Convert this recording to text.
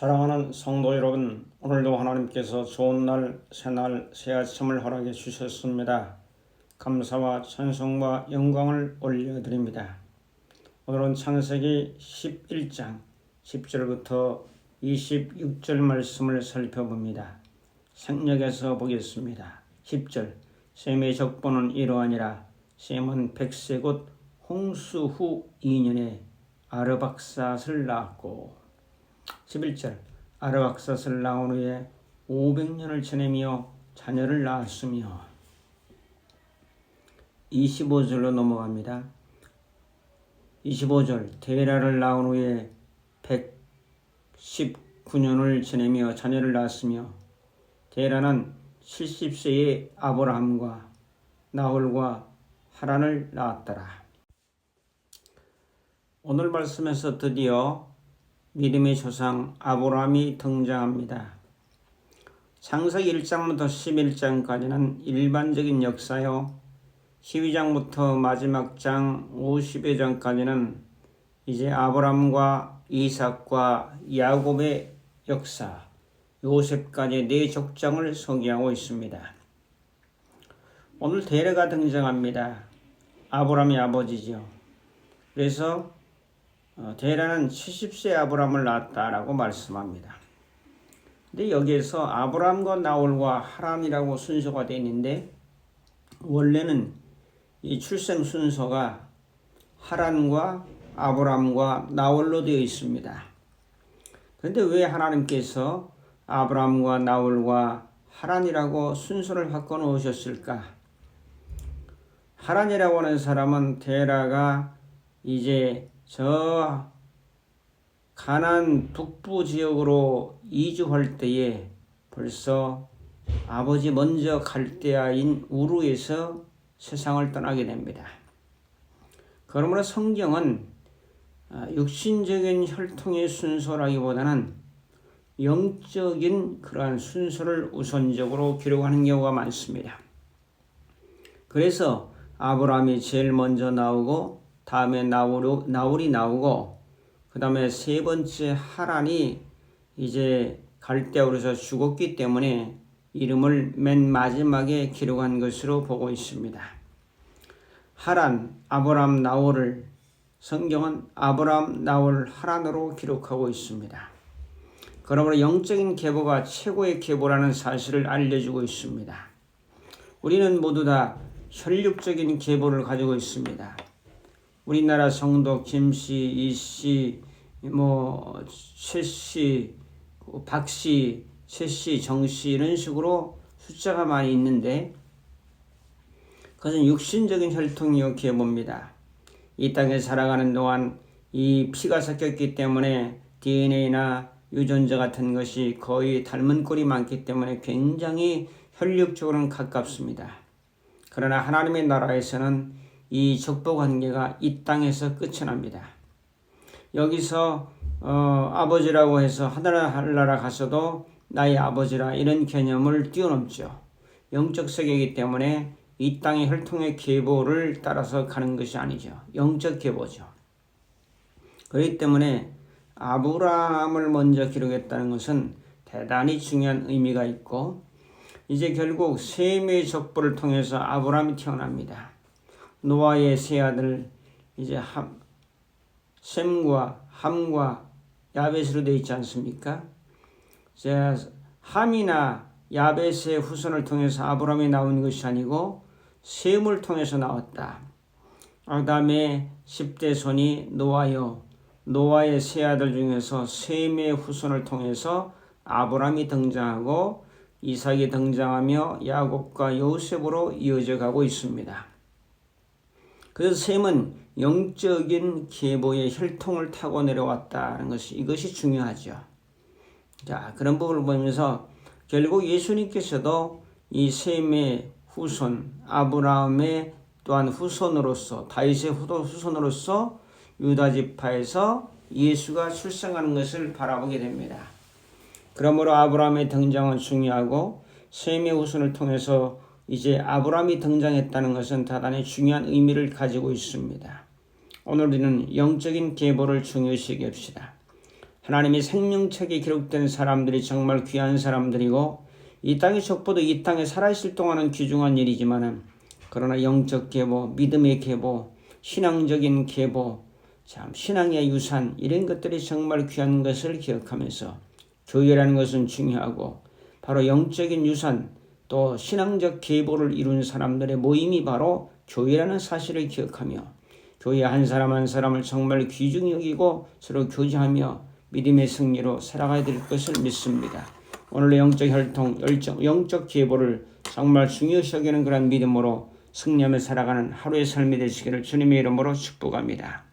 사랑하는 성도 여러분, 오늘도 하나님께서 좋은 날, 새날, 새 아침을 허락해 주셨습니다. 감사와 찬송과 영광을 올려드립니다. 오늘은 창세기 11장 10절부터 26절 말씀을 살펴봅니다. 생력에서 보겠습니다. 10절 셈의 적보는 이러하니라 셈은 백세 곧 홍수 후 2년에 아르박삿을 낳았고 11절 아르박삿을 낳은 후에 500년을 지내며 자녀를 낳았으며 25절로 넘어갑니다. 25절 데라를 낳은 후에 119년을 지내며 자녀를 낳았으며 데라는 70세의 아브라함과 나홀과 하란을 낳았더라. 오늘 말씀에서 드디어 믿음의 조상 아브라함이 등장합니다. 창세기 1장부터 11장까지는 일반적인 역사요. 12장부터 마지막 장 50여 장까지는 이제 아브라함과 이삭과 야곱의 역사, 요셉까지 네 족장을 소개하고 있습니다. 오늘 데레가 등장합니다. 아브라함의 아버지죠. 그래서 어, 데라는 70세 아브라함을 낳았다라고 말씀합니다. 근데 여기에서 아브라함과 나홀과 하란이라고 순서가 되어 있는데 원래는 이 출생 순서가 하란과 아브라함과 나홀로 되어 있습니다. 그런데 왜 하나님께서 아브라함과 나홀과 하란이라고 순서를 바꿔 놓으셨을까? 하란이라고 하는 사람은 데라가 이제 저 가난 북부 지역으로 이주할 때에 벌써 아버지 먼저 갈대아인 우루에서 세상을 떠나게 됩니다. 그러므로 성경은 아, 육신적인 혈통의 순서라기보다는 영적인 그러한 순서를 우선적으로 기록하는 경우가 많습니다. 그래서 아브라함이 제일 먼저 나오고 다음에 나울, 나울이 나오고 그 다음에 세 번째 하란이 이제 갈대아로서 죽었기 때문에 이름을 맨 마지막에 기록한 것으로 보고 있습니다. 하란, 아브람, 나홀을 성경은 아브람, 나홀, 하란으로 기록하고 있습니다. 그러므로 영적인 계보가 최고의 계보라는 사실을 알려주고 있습니다. 우리는 모두 다 혈육적인 계보를 가지고 있습니다. 우리나라 성도 김씨, 이씨, 뭐 최씨, 박씨, 최씨, 정씨 이런 식으로 숫자가 많이 있는데 그것은 육신적인 혈통이요 계봅니다. 이 땅에 살아가는 동안 이 피가 섞였기 때문에 DNA나 유전자 같은 것이 거의 닮은 꼴이 많기 때문에 굉장히 혈육적으로는 가깝습니다. 그러나 하나님의 나라에서는 이 적도 관계가 이 땅에서 끝이 납니다. 여기서 어, 아버지라고 해서 하늘나라 가서도 나의 아버지라 이런 개념을 뛰어넘죠. 영적 세계이기 때문에 이 땅의 혈통의 계보를 따라서 가는 것이 아니죠. 영적 계보죠. 그렇기 때문에 아브라함을 먼저 기록했다는 것은 대단히 중요한 의미가 있고 이제 결국 셈의 적보를 통해서 아브라함이 태어납니다. 노아의 세 아들 이제 함, 셈과 함과 야벳으로 되어 있지 않습니까? 자, 함이나 야벳의 후손을 통해서 아브라함이 나온 것이 아니고 셈을 통해서 나왔다. 그 다음에 10대 손이 노아요. 노아의 세 아들 중에서 셈의 후손을 통해서 아브라함이 등장하고 이삭이 등장하며 야곱과 요셉으로 이어져 가고 있습니다. 그래서 셈은 영적인 계보의 혈통을 타고 내려왔다는 것이 이것이 중요하죠. 자 그런 부분을 보면서 결국 예수님께서도 이 셈의 후손 아브라함의 또한 후손으로서 다윗의 후손으로서 유다 지파에서 예수가 출생하는 것을 바라보게 됩니다. 그러므로 아브라함의 등장은 중요하고 셈의 후손을 통해서 이제 아브라함이 등장했다는 것은 대단히 중요한 의미를 가지고 있습니다. 오늘 우리는 영적인 계보를 중요시 여깁시다. 하나님의 생명책에 기록된 사람들이 정말 귀한 사람들이고 이 땅의 족보도 이 땅에 살아있을 동안은 귀중한 일이지만은 그러나 영적 계보, 믿음의 계보, 신앙적인 계보, 참 신앙의 유산 이런 것들이 정말 귀한 것을 기억하면서 교회라는 것은 중요하고 바로 영적인 유산 또 신앙적 계보를 이룬 사람들의 모임이 바로 교회라는 사실을 기억하며 교회 한 사람 한 사람을 정말 귀중히 여기고 서로 교제하며 믿음의 승리로 살아가야 될 것을 믿습니다. 오늘의 영적 혈통, 열정, 영적 계보를 정말 중요시 여기는 그런 믿음으로 승리하며 살아가는 하루의 삶이 되시기를 주님의 이름으로 축복합니다.